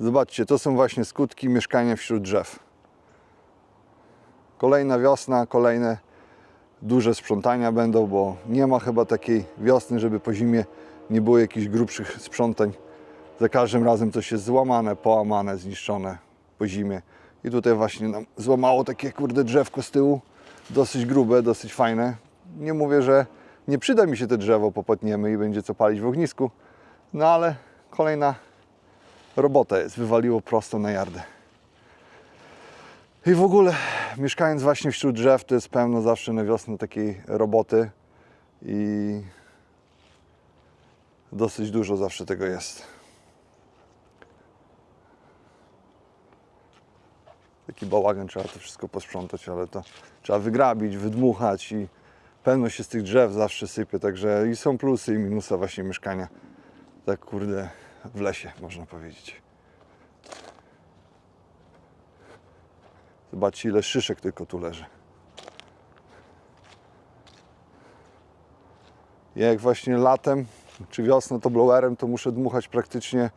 Zobaczcie, to są właśnie skutki mieszkania wśród drzew. Kolejna wiosna, kolejne duże sprzątania będą, bo nie ma chyba takiej wiosny, żeby po zimie nie było jakichś grubszych sprzątań. Za każdym razem coś jest złamane, połamane, zniszczone po zimie. I tutaj właśnie nam złamało takie kurde drzewko z tyłu, dosyć grube, dosyć fajne. Nie mówię, że nie przyda mi się te drzewo, popotniemy i będzie co palić w ognisku, no ale kolejna robota jest, wywaliło prosto na jardę. I w ogóle mieszkając właśnie wśród drzew, to jest pełno zawsze na wiosnę takiej roboty i dosyć dużo zawsze tego jest. Taki bałagan, trzeba to wszystko posprzątać, ale to trzeba wygrabić, wydmuchać i pełno się z tych drzew zawsze sypie, także i są plusy i minusy właśnie mieszkania. Tak kurde w lesie, można powiedzieć. Zobaczcie ile szyszek tylko tu leży. Ja jak właśnie latem czy wiosną to blowerem, to muszę dmuchać praktycznie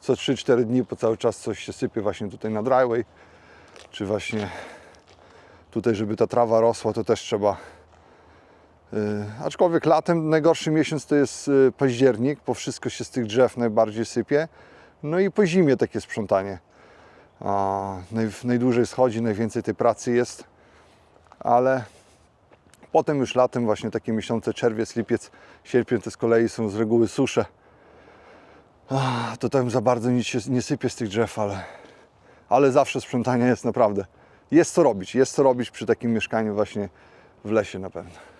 co 3-4 dni, bo cały czas coś się sypie właśnie tutaj na driveway, czy właśnie tutaj, żeby ta trawa rosła, to też trzeba. Yy, aczkolwiek latem najgorszy miesiąc to jest yy, październik, bo wszystko się z tych drzew najbardziej sypie. No i po zimie takie sprzątanie. Najdłużej schodzi, najwięcej tej pracy jest, ale potem już latem właśnie takie miesiące czerwiec, lipiec, sierpień to z kolei są z reguły susze. To tam za bardzo nic się nie sypie z tych drzew, ale, ale zawsze sprzątanie jest naprawdę. Jest co robić, jest co robić przy takim mieszkaniu właśnie w lesie na pewno.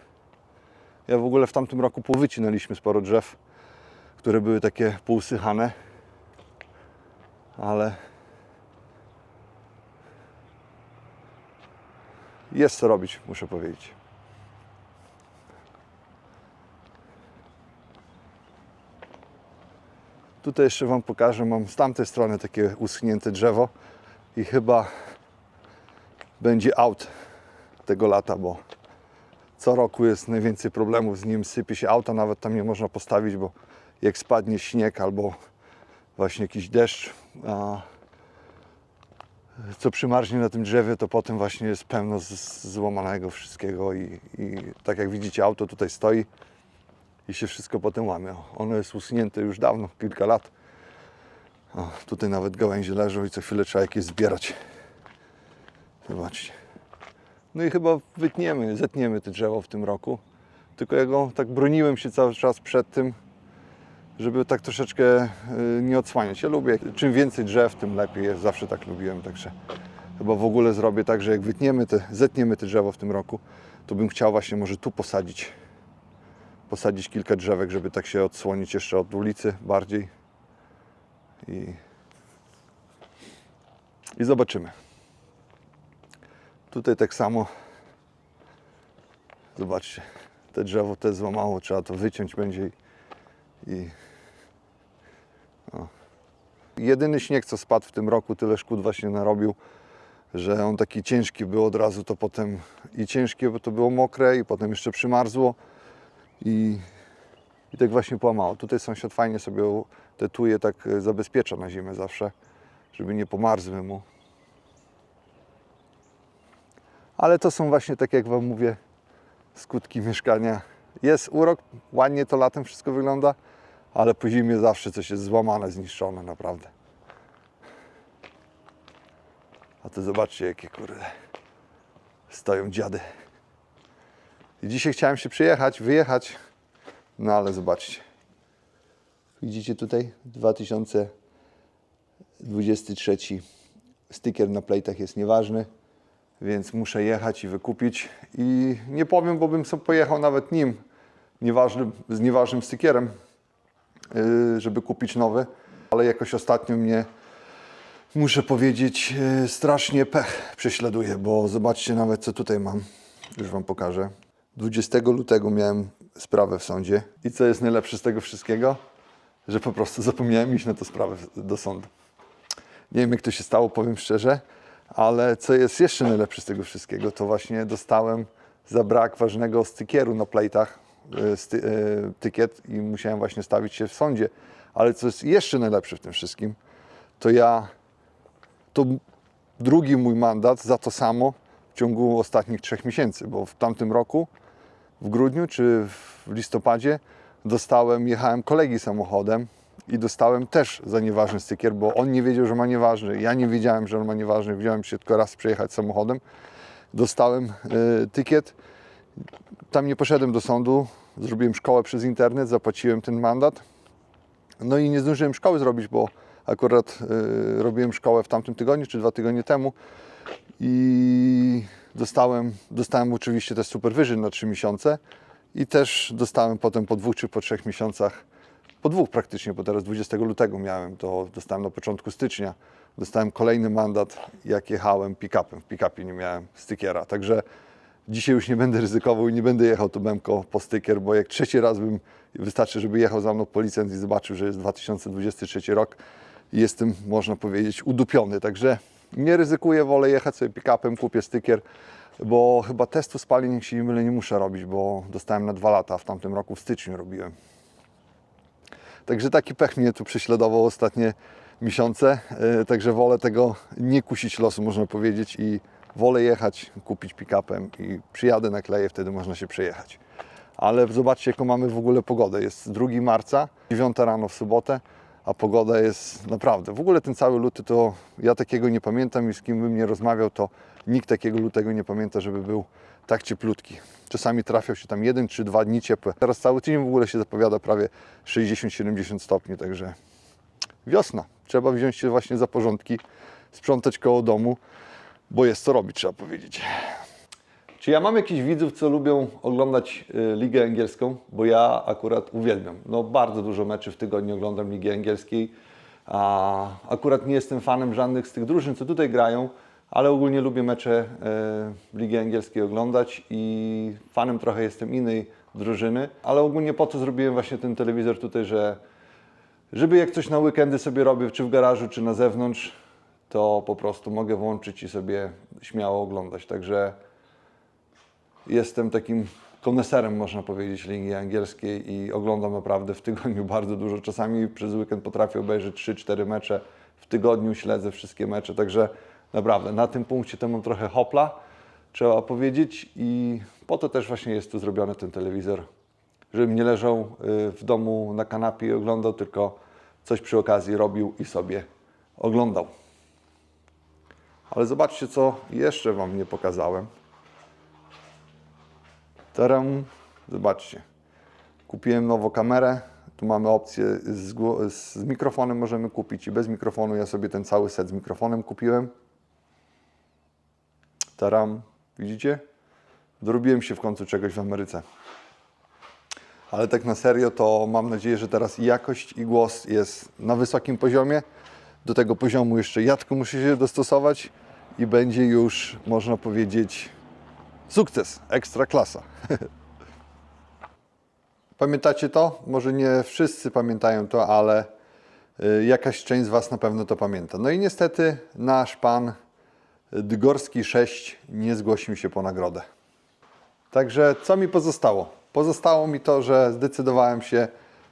Ja w ogóle w tamtym roku powycinaliśmy sporo drzew, które były takie półsychane, ale jest co robić, muszę powiedzieć. Tutaj jeszcze Wam pokażę, mam z tamtej strony takie uschnięte drzewo i chyba będzie out tego lata, bo co roku jest najwięcej problemów z nim, sypie się auta, nawet tam nie można postawić, bo jak spadnie śnieg albo właśnie jakiś deszcz, a co przymarznie na tym drzewie, to potem właśnie jest pełno złamanego wszystkiego i, i tak jak widzicie auto tutaj stoi i się wszystko potem łamie. Ono jest usunięte już dawno, kilka lat. O, tutaj nawet gałęzie leżą i co chwilę trzeba jakieś zbierać. Zobaczcie. No i chyba wytniemy, zetniemy te drzewo w tym roku. Tylko ja go tak broniłem się cały czas przed tym, żeby tak troszeczkę y, nie odsłaniać. Ja lubię, czym więcej drzew, tym lepiej jest. Zawsze tak lubiłem, także chyba w ogóle zrobię tak, że jak wytniemy te, zetniemy te drzewo w tym roku, to bym chciał właśnie może tu posadzić posadzić kilka drzewek, żeby tak się odsłonić jeszcze od ulicy bardziej. I, i zobaczymy. Tutaj tak samo. Zobaczcie, te drzewo też złamało, trzeba to wyciąć będzie i. Jedyny śnieg, co spadł w tym roku, tyle szkód właśnie narobił, że on taki ciężki był od razu, to potem i ciężkie, bo to było mokre i potem jeszcze przymarzło i, i tak właśnie połamało. Tutaj sąsiad fajnie sobie te tuje tak e, zabezpiecza na zimę zawsze, żeby nie pomarzły mu. Ale to są właśnie, tak jak Wam mówię, skutki mieszkania. Jest urok, ładnie to latem wszystko wygląda, ale po zimie zawsze coś jest złamane, zniszczone, naprawdę. A to zobaczcie, jakie kurde stoją dziady. I dzisiaj chciałem się przyjechać, wyjechać, no ale zobaczcie. Widzicie tutaj 2023 sticker na plejtach jest nieważny, więc muszę jechać i wykupić. I nie powiem, bo bym sobie pojechał nawet nim, nieważnym, z nieważnym stickerem, yy, żeby kupić nowy, ale jakoś ostatnio mnie muszę powiedzieć, yy, strasznie pech prześladuje, bo zobaczcie nawet co tutaj mam. Już Wam pokażę. 20 lutego miałem sprawę w sądzie. I co jest najlepsze z tego wszystkiego? Że po prostu zapomniałem iść na tę sprawę do sądu. Nie wiem, jak to się stało, powiem szczerze, ale co jest jeszcze najlepsze z tego wszystkiego, to właśnie dostałem za brak ważnego stykieru na plejtach e, sty, e, tykiet i musiałem właśnie stawić się w sądzie. Ale co jest jeszcze najlepsze w tym wszystkim, to ja to drugi mój mandat za to samo w ciągu ostatnich trzech miesięcy, bo w tamtym roku, w grudniu czy w listopadzie dostałem, jechałem kolegi samochodem i dostałem też za nieważny stykier, bo on nie wiedział, że ma nieważny, ja nie wiedziałem, że on ma nieważny, wziąłem się tylko raz przejechać samochodem, dostałem y, tykiet, tam nie poszedłem do sądu, zrobiłem szkołę przez internet, zapłaciłem ten mandat, no i nie zdążyłem szkoły zrobić, bo akurat y, robiłem szkołę w tamtym tygodniu, czy dwa tygodnie temu. I dostałem, dostałem oczywiście też supervision na trzy miesiące i też dostałem potem po dwóch czy po trzech miesiącach, po dwóch praktycznie, bo teraz 20 lutego miałem, to dostałem na początku stycznia, dostałem kolejny mandat, jak jechałem pick-upem. W pick-upie nie miałem stykiera, także dzisiaj już nie będę ryzykował i nie będę jechał tu Bemko po stykier, bo jak trzeci raz bym, wystarczy, żeby jechał za mną policjant i zobaczył, że jest 2023 rok i jestem, można powiedzieć, udupiony. Także nie ryzykuję, wolę jechać sobie pick-upem, kupię stykier, bo chyba testu spalin, jak się nie mylę, nie muszę robić, bo dostałem na dwa lata, w tamtym roku w styczniu robiłem. Także taki pech mnie tu prześladował ostatnie miesiące, e, także wolę tego nie kusić losu, można powiedzieć, i wolę jechać, kupić pick-upem i przyjadę, nakleję, wtedy można się przejechać. Ale zobaczcie, jaką mamy w ogóle pogodę. Jest 2 marca, 9 rano w sobotę, a pogoda jest naprawdę. W ogóle ten cały luty to ja takiego nie pamiętam i z kim bym nie rozmawiał, to nikt takiego lutego nie pamięta, żeby był tak cieplutki. Czasami trafiał się tam jeden czy dwa dni ciepłe. Teraz cały tydzień w ogóle się zapowiada prawie 60-70 stopni, także wiosna. Trzeba wziąć się właśnie za porządki, sprzątać koło domu, bo jest co robić, trzeba powiedzieć. Czy ja mam jakichś widzów, co lubią oglądać y, Ligę Angielską? Bo ja akurat uwielbiam. No bardzo dużo meczy w tygodniu oglądam Ligi Angielskiej. A akurat nie jestem fanem żadnych z tych drużyn, co tutaj grają, ale ogólnie lubię mecze y, Ligi Angielskiej oglądać i fanem trochę jestem innej drużyny, ale ogólnie po to zrobiłem właśnie ten telewizor tutaj, że żeby jak coś na weekendy sobie robię, czy w garażu, czy na zewnątrz, to po prostu mogę włączyć i sobie śmiało oglądać. Także jestem takim koneserem, można powiedzieć, ligi angielskiej i oglądam naprawdę w tygodniu bardzo dużo. Czasami przez weekend potrafię obejrzeć 3-4 mecze w tygodniu, śledzę wszystkie mecze, także naprawdę na tym punkcie to mam trochę hopla, trzeba powiedzieć i po to też właśnie jest tu zrobiony ten telewizor, żebym nie leżał y, w domu na kanapie i oglądał, tylko coś przy okazji robił i sobie oglądał. Ale zobaczcie, co jeszcze Wam nie pokazałem. Taram, zobaczcie. Kupiłem nową kamerę. Tu mamy opcję z, z mikrofonem możemy kupić i bez mikrofonu. Ja sobie ten cały set z mikrofonem kupiłem. Taram, widzicie? Dorobiłem się w końcu czegoś w Ameryce. Ale tak na serio to mam nadzieję, że teraz jakość i głos jest na wysokim poziomie. Do tego poziomu jeszcze ja tylko muszę się dostosować i będzie już, można powiedzieć, sukces, ekstra klasa. Pamiętacie to? Może nie wszyscy pamiętają to, ale y, jakaś część z Was na pewno to pamięta. No i niestety nasz pan Dgorski 6 nie zgłosił się po nagrodę. Także co mi pozostało? Pozostało mi to, że zdecydowałem się,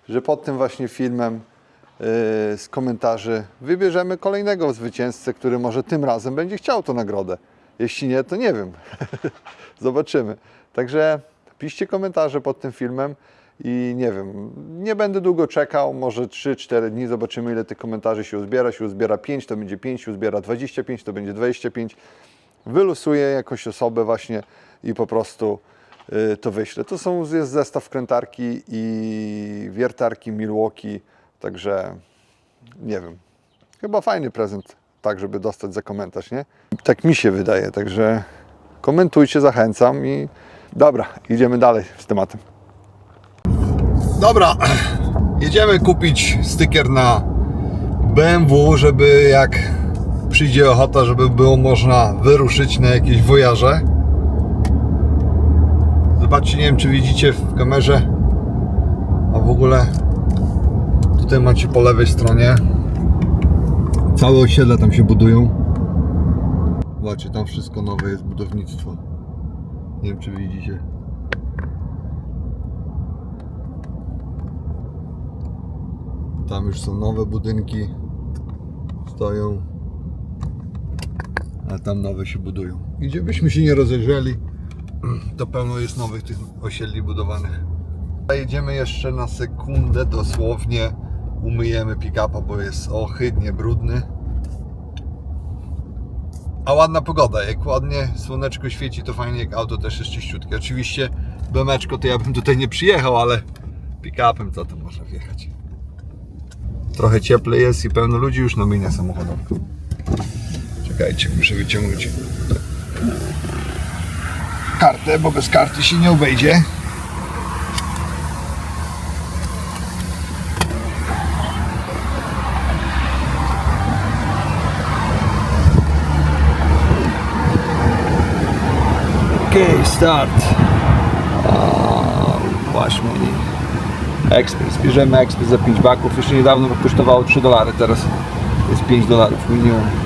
że pod tym właśnie filmem yy, z komentarzy wybierzemy kolejnego zwycięzcę, który może tym razem będzie chciał tą nagrodę. Jeśli nie, to nie wiem. Zobaczymy. Także piszcie komentarze pod tym filmem i nie wiem, nie będę długo czekał, może 3-4 dni, zobaczymy ile tych komentarzy się uzbiera. Się uzbiera 5, to będzie 5, się uzbiera 25, to będzie 25. Wylosuję jakąś osobę właśnie i po prostu y, to wyślę. To są, jest zestaw krętarki i wiertarki Milwaukee, także nie wiem, chyba fajny prezent, tak żeby dostać za komentarz, nie? Tak mi się wydaje, także komentujcie, zachęcam i dobra, idziemy dalej z tematem. Dobra, jedziemy kupić stykier na BMW, żeby jak przyjdzie ochota, żeby było można wyruszyć na jakieś wojaże. Zobaczcie, nie wiem czy widzicie w kamerze, a w ogóle tutaj macie po lewej stronie całe osiedle tam się budują. Zobaczcie, tam wszystko nowe jest budownictwo. Nie wiem czy widzicie. Tam już są nowe budynki. stoją. A tam nowe się budują. I byśmy się nie rozejrzeli, to pełno jest nowych tych osiedli budowanych. Jedziemy jeszcze na sekundę, dosłownie umyjemy pick-upa, bo jest ohydnie brudny. A ładna pogoda, jak ładnie słoneczko świeci, to fajnie, jak auto też jest czyściutkie. Oczywiście BMeczko to ja bym tutaj nie przyjechał, ale pick-upem co to można wjechać. Trochę cieplej jest i pełno ludzi już na myjnie samochodowe. Czekajcie, muszę wyciągnąć kartę, bo bez karty się nie obejdzie. Okej, start. Właśnie. Ekspres. Bierzemy ekspres za 5 baków. Jeszcze niedawno kosztowało 3 dolary, teraz jest 5 dolarów minimum.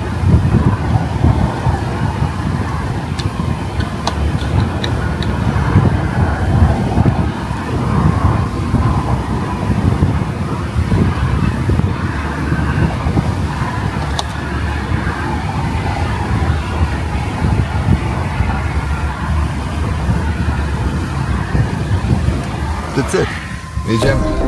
Jedziemy.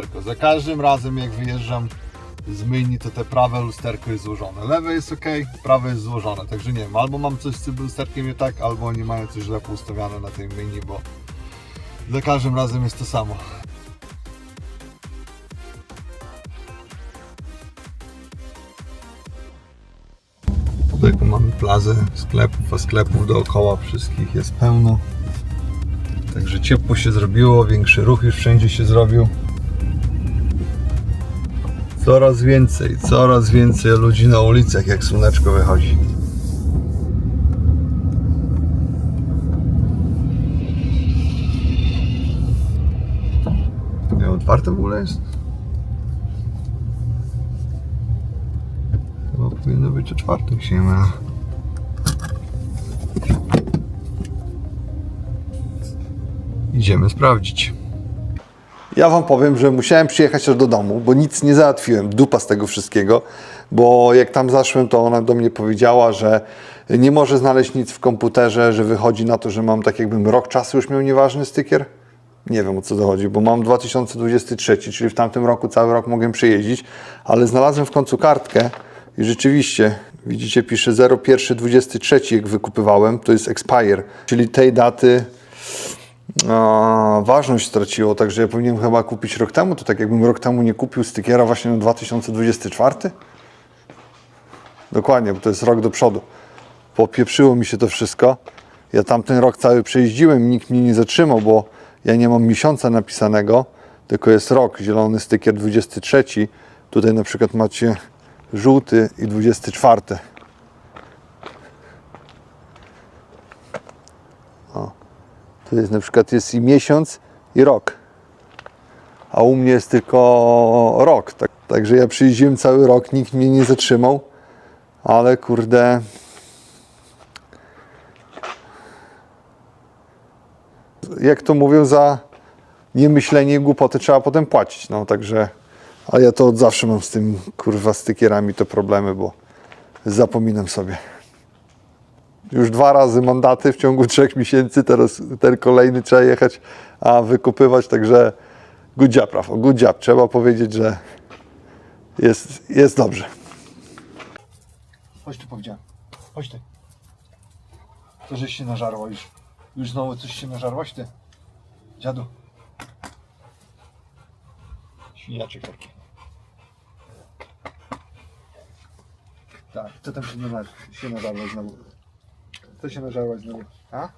Lusterko. Za każdym razem jak wyjeżdżam z myjni, to te prawe lusterko jest złożone. Lewe jest ok, prawe jest złożone. Także nie wiem, albo mam coś z tym lusterkiem nie tak, albo oni mają coś źle poustawiane na tej myjni, bo za każdym razem jest to samo. Tutaj tu mamy plazę sklepów, a sklepów dookoła wszystkich jest pełno. Także ciepło się zrobiło, większy ruch już wszędzie się zrobił. Coraz więcej, coraz więcej ludzi na ulicach, jak słoneczko wychodzi. Nie, otwarte w ogóle jest? Chyba powinno być otwarte, jak się mylę. Idziemy sprawdzić. Ja Wam powiem, że musiałem przyjechać aż do domu, bo nic nie załatwiłem, dupa z tego wszystkiego, bo jak tam zaszłem, to ona do mnie powiedziała, że nie może znaleźć nic w komputerze, że wychodzi na to, że mam tak jakbym rok czasu już miał nieważny stykier. Nie wiem o co dochodzi, bo mam 2023, czyli w tamtym roku cały rok mogłem przejeździć, ale znalazłem w końcu kartkę i rzeczywiście, widzicie, pisze 0123, jak wykupywałem, to jest expire, czyli tej daty a, ważność straciło, także ja powinienem chyba kupić rok temu, to tak jakbym rok temu nie kupił stykiera właśnie na 2024? Dokładnie, bo to jest rok do przodu. Popieprzyło mi się to wszystko. Ja tamten rok cały przejeździłem, nikt mnie nie zatrzymał, bo ja nie mam miesiąca napisanego, tylko jest rok, zielony stykier 23. Tutaj na przykład macie żółty i 24. To jest na przykład jest i miesiąc i rok. A u mnie jest tylko rok. Tak, także ja przyjeździłem cały rok, nikt mnie nie zatrzymał. Ale kurde. Jak to mówią, za niemyślenie i głupoty trzeba potem płacić. No także. Ale ja to od zawsze mam z tym kurwa stykierami to problemy, bo zapominam sobie. Już dwa razy mandaty w ciągu trzech miesięcy, teraz ten kolejny trzeba jechać, a wykupywać, także good job, Rafał, good job. Trzeba powiedzieć, że jest, jest dobrze. Chodź tu powiedziałem, chodź ty. To żeś się nażarła już. Już znowu coś się nażarłaś ty? Dziadu. Świniaczek taki. Tak, co tam się, nażar, się nażarła znowu? Co się nażarłaś znowu? A?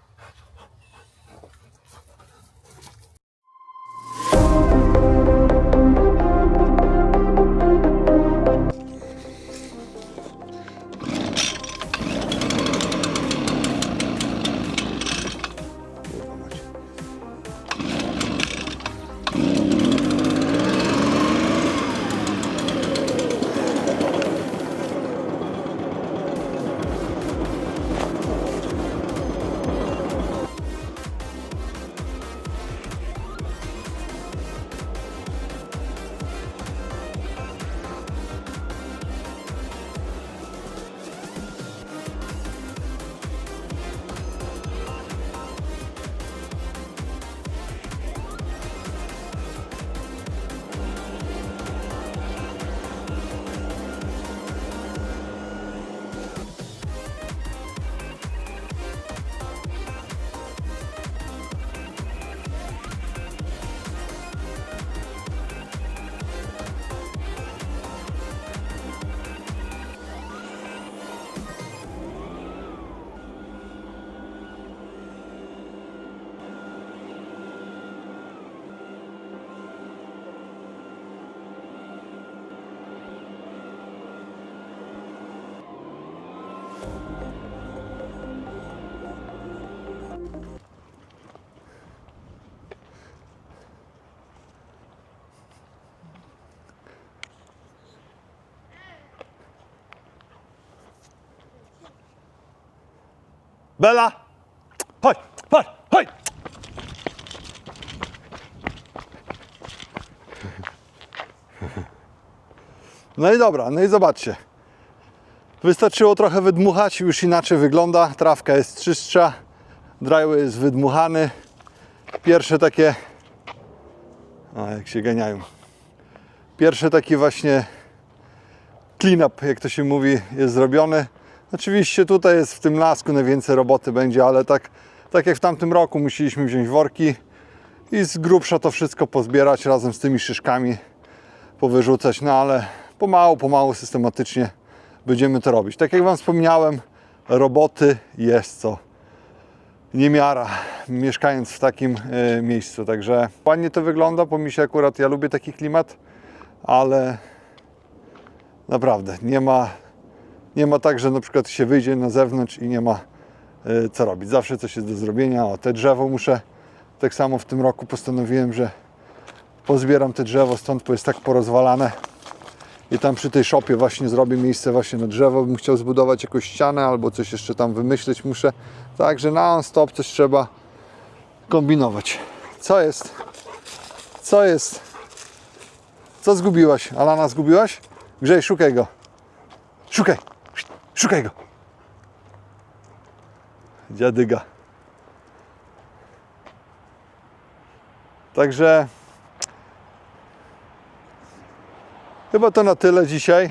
Bela! Chodź, chodź, chodź! No i dobra, no i zobaczcie. Wystarczyło trochę wydmuchać, już inaczej wygląda. Trawka jest czystsza, driveway jest wydmuchany. Pierwsze takie... A, jak się ganiają. Pierwsze taki właśnie clean-up, jak to się mówi, jest zrobiony. Oczywiście tutaj jest w tym lasku najwięcej roboty będzie, ale tak, tak jak w tamtym roku musieliśmy wziąć worki i z grubsza to wszystko pozbierać razem z tymi szyszkami, powyrzucać, no ale pomału, pomału, systematycznie będziemy to robić. Tak jak Wam wspomniałem, roboty jest co niemiara, mieszkając w takim e, miejscu. Także ładnie to wygląda, bo mi się akurat, ja lubię taki klimat, ale naprawdę nie ma, nie ma tak, że na przykład się wyjdzie na zewnątrz i nie ma e, co robić. Zawsze coś jest do zrobienia. O, te drzewo muszę, tak samo w tym roku postanowiłem, że pozbieram te drzewo stąd, bo jest tak porozwalane. I tam przy tej szopie właśnie zrobię miejsce właśnie na drzewo. Bym chciał zbudować jakąś ścianę albo coś jeszcze tam wymyśleć muszę. Także non stop coś trzeba kombinować. Co jest? Co jest? Co zgubiłaś? Alana zgubiłaś? Grzej, szukaj go. Szukaj. Szukaj go. Dziadyga. Także chyba to na tyle dzisiaj.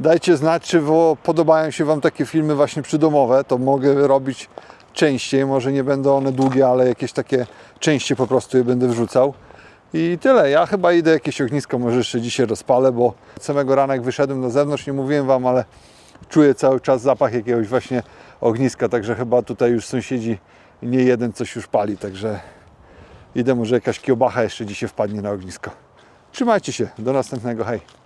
Dajcie znać, czy podobają się Wam takie filmy właśnie przydomowe. To mogę robić częściej. Może nie będą one długie, ale jakieś takie częściej po prostu je będę wrzucał. I tyle. Ja chyba idę jakieś ognisko, może jeszcze dzisiaj rozpalę, bo samego rana jak wyszedłem na zewnątrz, nie mówiłem Wam, ale czuję cały czas zapach jakiegoś właśnie ogniska, także chyba tutaj już sąsiedzi nie jeden coś już pali, także idę, może jakaś kiełbacha jeszcze dzisiaj wpadnie na ognisko. Trzymajcie się, do następnego, hej!